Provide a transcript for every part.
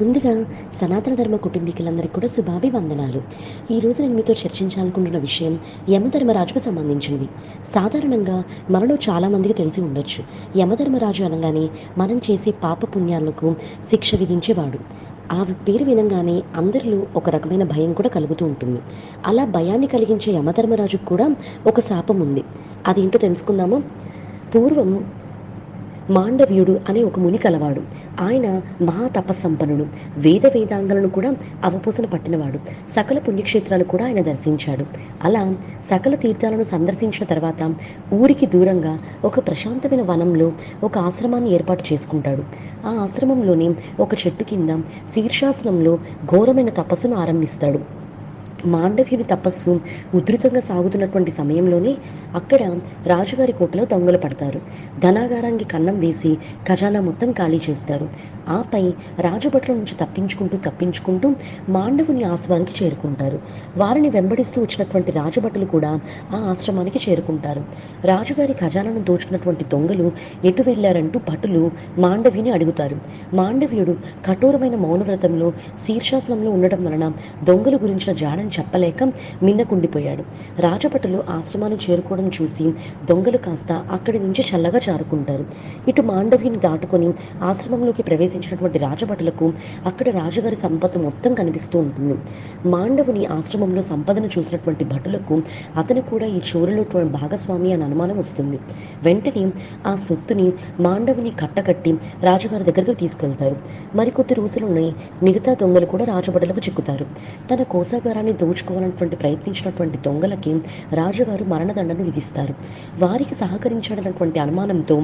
ముందుగా సనాతన ధర్మ కుటుంబీకులందరికీ కూడా శుభాభివందనాలు. ఈ నేను మీతో చర్చించాలనుకుంటున్న విషయం యమధర్మరాజుకు సంబంధించినది సాధారణంగా మనలో చాలామందికి తెలిసి ఉండొచ్చు. యమధర్మరాజు అనగానే మనం చేసే పాప పుణ్యాలకు శిక్ష విధించేవాడు. ఆ పేరు వినంగానే అందరిలో ఒక రకమైన భయం కూడా కలుగుతూ ఉంటుంది. అలా భయాన్ని కలిగించే యమధర్మరాజుకు కూడా ఒక శాపం ఉంది. అదేంటో తెలుసుకుందాము? పూర్వం మాండవ్యుడు అనే ఒక ముని కలవాడు. ఆయన మహాతపస్సంపన్నుడు. వేద వేదాంగలను కూడా అవపోసన పట్టినవాడు. సకల పుణ్యక్షేత్రాలు కూడా ఆయన దర్శించాడు. అలా సకల తీర్థాలను సందర్శించిన తర్వాత ఊరికి దూరంగా ఒక ప్రశాంతమైన వనంలో ఒక ఆశ్రమాన్ని ఏర్పాటు చేసుకుంటాడు. ఆ ఆశ్రమంలోని ఒక చెట్టు కింద శీర్షాసనంలో ఘోరమైన తపస్సును ఆరంభిస్తాడు. మాండవ్యుని తపస్సు ఉధృతంగా సాగుతున్నటువంటి సమయంలోనే అక్కడ రాజుగారి కోటలో దొంగలు పడతారు. ధనాగారానికి కన్నం వేసి ఖజానా మొత్తం ఖాళీ చేస్తారు. ఆపై రాజభట్ల నుంచి తప్పించుకుంటూ తప్పించుకుంటూ మాండవుని ఆశ్రమానికి చేరుకుంటారు. వారిని వెంబడిస్తూ వచ్చినటువంటి రాజభటులు కూడా ఆ ఆశ్రమానికి చేరుకుంటారు. రాజుగారి ఖజానాను దోచినటువంటి దొంగలు ఎటు వెళ్ళారంటూ భటులు మాండవిని అడుగుతారు. మాండవ్యుడు కఠోరమైన మౌనవ్రతంలో శీర్షాసనంలో ఉండడం వలన దొంగల గురించిన జాడని చెప్పలేక మిన్నకుండిపోయాడు. రాజభటులు ఆశ్రమాన్ని చేరుకోవడం చూసి దొంగలు కాస్త అక్కడి నుంచి చల్లగా జారుకుంటారు. ఇటు మాండవ్యుని దాటుకొని ఆశ్రమంలోకి నివసించినటువంటి రాజభటులకు అక్కడ రాజుగారి సంపద మొత్తం కనిపిస్తూ ఉంటుంది. మాండవుని ఆశ్రమంలో సంపదను చూసినటువంటి భటులకు అతను కూడా ఈ చోరులో భాగస్వామి అని అనుమానం వస్తుంది. వెంటనే ఆ సొత్తుని మాండవుని కట్టకట్టి రాజుగారి దగ్గరకు తీసుకెళ్తారు. మరికొద్ది రోజుల్లోనే మిగతా దొంగలు కూడా రాజభటులకు చిక్కుతారు. తన కోసాగారాన్ని దోచుకోవాలన్నటువంటి ప్రయత్నించినటువంటి దొంగలకి రాజుగారు మరణదండను విధిస్తారు. వారికి సహకరించాడన్నటువంటి అనుమానంతో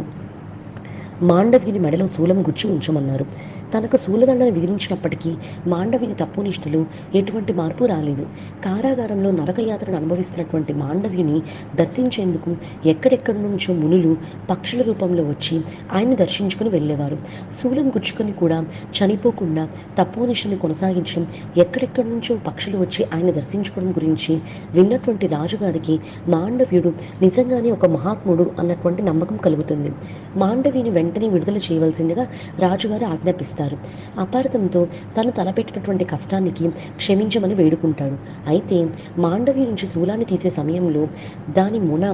మాండవిని మెడలో శూలం గుచ్చి ఉంచమన్నారు. తనకు శూలదండను విధించినప్పటికీ మాండవిని తప్పునిష్టలు ఎటువంటి మార్పు రాలేదు. కారాగారంలో నరకయాత్రను అనుభవిస్తున్నటువంటి మాండవిని దర్శించేందుకు ఎక్కడెక్కడి నుంచో మునులు పక్షుల రూపంలో వచ్చి ఆయన్ని దర్శించుకుని వెళ్ళేవారు. శూలం గుచ్చుకొని కూడా చనిపోకుండా తప్పునిష్టని కొనసాగించడం ఎక్కడెక్కడి నుంచో పక్షులు వచ్చి ఆయన దర్శించుకోవడం గురించి విన్నటువంటి రాజుగారికి మాండవ్యుడు నిజంగానే ఒక మహాత్ముడు అన్నటువంటి నమ్మకం కలుగుతుంది. మాండవిని వెంటనే విడుదల చేయవలసిందిగా రాజుగారు ఆజ్ఞాపిస్తారు. అపార్థంతో తను తలపెట్టినటువంటి కష్టానికి క్షమించమని వేడుకుంటాడు. అయితే మాండవి నుంచి శూలాన్ని తీసే సమయంలో దాని మున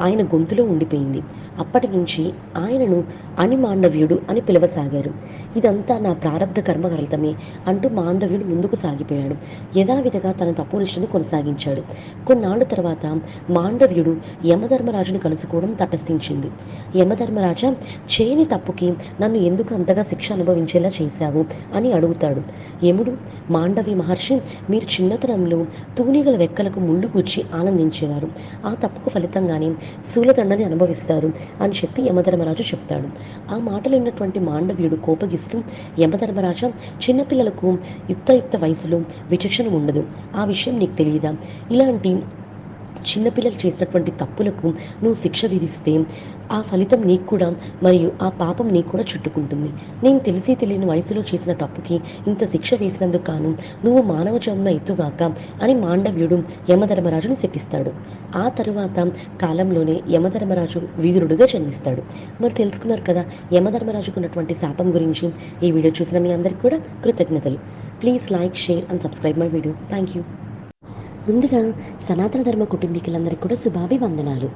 ఆయన గొంతులో ఉండిపోయింది. అప్పటి నుంచి ఆయనను అని మాండవ్యుడు అని పిలవసాగారు. ఇదంతా నా ప్రారంధ కర్మ ఫలితమే అంటూ మాండవ్యుడు ముందుకు సాగిపోయాడు. యథావిధిగా తన తపోనిష్టను కొనసాగించాడు. కొన్నాళ్ళ తర్వాత మాండవ్యుడు యమధర్మరాజుని కలుసుకోవడం తటస్థించింది. యమధర్మరాజా చేయని తప్పుకి నన్ను ఎందుకు అంతగా శిక్ష అనుభవించేలా చేశావు అని అడుగుతాడు. యముడు మాండవి మహర్షి మీరు చిన్నతనంలో తూనిగల రెక్కలకు ముళ్ళు కూర్చి ఆనందించేవారు. ఆ తప్పుకు ఫలితంగానే శూలదండని అనుభవిస్తారు అని చెప్పి యమధర్మరాజు చెప్తాడు. ఆ మాటలు విన్నటువంటి మాండవ్యుడు కోపగిస్తూ యమధర్మరాజా చిన్నపిల్లలకు యుక్తయుక్త వయసులో విచక్షణ ఉండదు. ఆ విషయం నీకు తెలియదా ఇలాంటి చిన్నపిల్లలు చేసినటువంటి తప్పులకు నువ్వు శిక్ష విధిస్తే ఆ ఫలితం నీకు కూడా మరియు ఆ పాపం నీకు కూడా చుట్టుకుంటుంది. నేను తెలిసి తెలియని వయసులో చేసిన తప్పుకి ఇంత శిక్ష వేసినందుకు కాను నువ్వు మానవ జన్మ ఎత్తుగాక అని మాండవ్యుడు యమధర్మరాజుని శపిస్తాడు. ఆ తరువాత కాలంలోనే యమధర్మరాజు వీరుడుగా జన్మిస్తాడు. మరి తెలుసుకున్నారు కదా యమధర్మరాజుకు ఉన్నటువంటి శాపం గురించి. ఈ వీడియో చూసిన మీ అందరికీ కూడా కృతజ్ఞతలు. Please like share and subscribe my video. Thank you ముందుగా సనాతన ధర్మ కుటుంబీకులందరికీ కూడా శుభాభివందనాలు.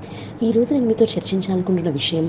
ఈ నేను మీతో చర్చించాలనుకుంటున్న విషయం